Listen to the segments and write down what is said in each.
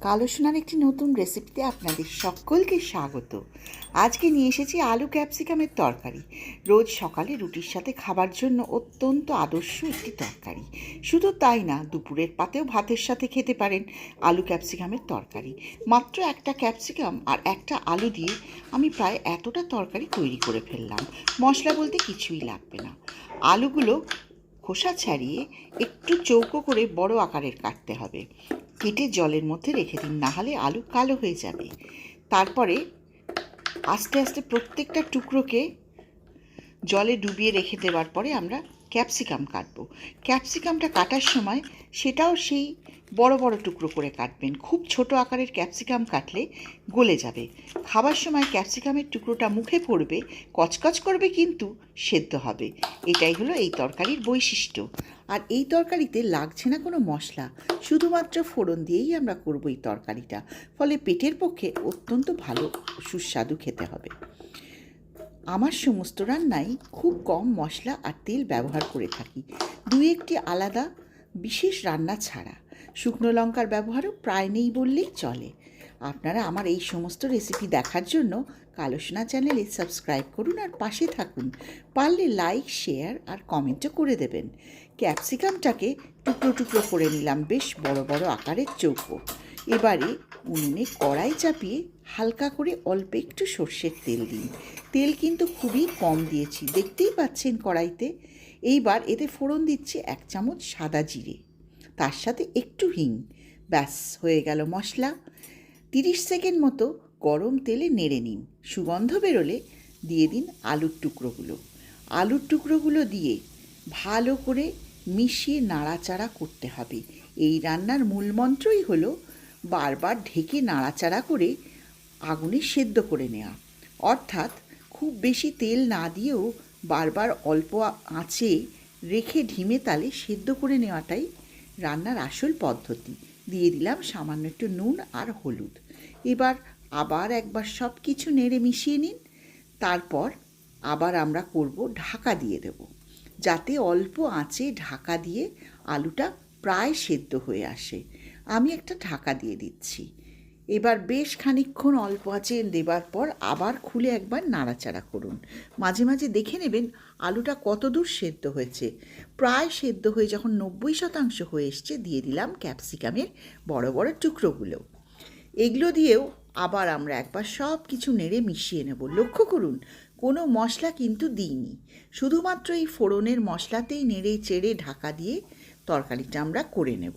কালো সোনার একটি নতুন রেসিপিতে আপনাদের সকলকে স্বাগত। আজকে নিয়ে এসেছি আলু ক্যাপসিকামের তরকারি। রোজ সকালে রুটির সাথে খাবার জন্য অত্যন্ত আদর্শ একটি তরকারি। শুধু তাই না, দুপুরের পাতেও ভাতের সাথে খেতে পারেন আলু ক্যাপসিকামের তরকারি। মাত্র একটা ক্যাপসিকাম আর একটা আলু দিয়ে আমি প্রায় এতটা তরকারি তৈরি করে ফেললাম। মশলা বলতে কিছুই লাগবে না। আলুগুলো খোসা ছাড়িয়ে একটু চৌকো করে বড় আকারের কাটতে হবে। কেটে জলের মধ্যে রেখে দিন, না হলে আলু কালো হয়ে যাবে। তারপরে আস্তে আস্তে প্রত্যেকটা টুকরোকে জলে ডুবিয়ে রেখে দেওয়ার পরে আমরা ক্যাপসিকাম কাটবো। ক্যাপসিকামটা কাটার সময় সেটাও সেই বড় বড় টুকরো করে কাটবেন। খুব ছোট আকারের ক্যাপসিকাম কাটলে গলে যাবে। খাবার সময় ক্যাপসিকামের টুকরোটা মুখে পড়বে, কচকচ করবে কিন্তু সেদ্ধ হবে। এটাই হলো এই তরকারির বৈশিষ্ট্য। আর এই তরকারিতে লাগছে না কোনো মশলা। শুধুমাত্র ফোড়ন দিয়েই আমরা করব এই তরকারিটা। ফলে পেটের পক্ষে অত্যন্ত ভালো সুস্বাদু খেতে হবে। আমার সমস্ত রান্নাই খুব কম মশলা আর তেল ব্যবহার করে থাকি। দুই একটি আলাদা বিশেষ রান্না ছাড়া। শুকনো লঙ্কার ব্যবহারও প্রায় নেই বললেই চলে। আপনারা আমার এই সমস্ত রেসিপি দেখার জন্য কালোসোনা চ্যানেলে সাবস্ক্রাইব করুন আর পাশে থাকুন। পারলে লাইক শেয়ার আর কমেন্টও করে দেবেন। ক্যাপসিকামটাকে টুকরো টুকরো করে নিলাম বেশ বড় বড় আকারের চৌকো। এবারে উনুনে কড়াই চাপিয়ে হালকা করে অল্প একটু সর্ষের তেল দিন। তেল কিন্তু খুবই কম দিয়েছি, দেখতেই পাচ্ছেন কড়াইতে। এইবার এতে ফোড়ন দিচ্ছি এক চামচ সাদা জিরে। তার সাথে একটু হিং। ব্যাস, হয়ে গেল মশলা। তিরিশ সেকেন্ড মতো গরম তেলে নেড়ে নিন। সুগন্ধ বেরোলে দিয়ে দিন আলুর টুকরোগুলো। আলুর টুকরোগুলো দিয়ে ভালো করে মিশিয়ে নাড়াচাড়া করতে হবে। এই রান্নার মূল মন্ত্রই হলো বারবার ঢেকে নাড়াচাড়া করে আগুনে সেদ্ধ করে নেওয়া। অর্থাৎ খুব বেশি তেল না দিয়েও বারবার অল্প আঁচে রেখে ঢিমে তালে সেদ্ধ করে নেওয়াটাই রান্নার আসল পদ্ধতি। দিয়ে দিলাম সামান্য একটু নুন আর হলুদ। এবার আবার একবার সব কিছু নেড়ে মিশিয়ে নিন। তারপর আবার আমরা করব ঢাকা দিয়ে দেব। যাতে অল্প আঁচে ঢাকা দিয়ে আলুটা প্রায় সেদ্ধ হয়ে আসে। আমি একটা ঢাকা দিয়ে দিচ্ছি। এবার বেশ খানিকক্ষণ অল্প আঁচে দেবার পর আবার খুলে একবার নাড়াচাড়া করুন। মাঝে মাঝে দেখে নেবেন আলুটা কতদূর সেদ্ধ হয়েছে। প্রায় সেদ্ধ হয়ে যখন নব্বই শতাংশ হয়ে এসছে, দিয়ে দিলাম ক্যাপসিকামের বড় বড় টুকরোগুলো। এগুলো দিয়েও আবার আমরা একবার সব কিছু নেড়ে মিশিয়ে নেব। লক্ষ্য করুন, কোনো মশলা কিন্তু দিইনি। শুধুমাত্র এই ফোড়নের মশলাতেই নেড়ে চেড়ে ঢাকা দিয়ে তরকারিটা আমরা করে নেব।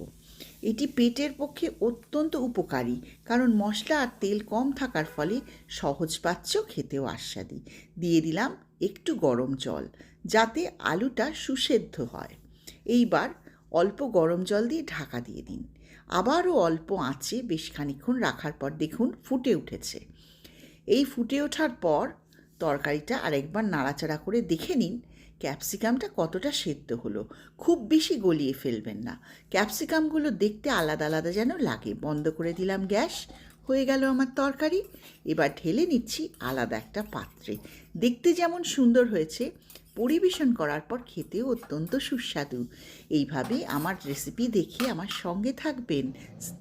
এটি পেটের পক্ষে অত্যন্ত উপকারী, কারণ মশলা আর তেল কম থাকার ফলে সহজ সহজপাচ্য খেতেও আস্বাদী। দিয়ে দিলাম একটু গরম জল, যাতে আলুটা সুসেদ্ধ হয়। এইবার অল্প গরম জল দিয়ে ঢাকা দিয়ে দিন। আবারও অল্প আঁচে বেশ খানিক্ষণ রাখার পর দেখুন ফুটে উঠেছে। এই ফুটে ওঠার পর তরকারিটা আরেকবার নাড়াচাড়া করে দেখে নিন ক্যাপসিকামটা কতটা সেদ্ধ হলো? খুব বেশি গলিয়ে ফেলবেন না। ক্যাপসিকামগুলো দেখতে আলাদা আলাদা যেন লাগে। বন্ধ করে দিলাম গ্যাস, হয়ে গেল আমার তরকারি। এবার ঢেলে নিচ্ছি আলাদা একটা পাত্রে। দেখতে যেমন সুন্দর হয়েছে, পরিবেশন করার পর খেতেও অত্যন্ত সুস্বাদু। এইভাবে আমার রেসিপি দেখে আমার সঙ্গে থাকবেন।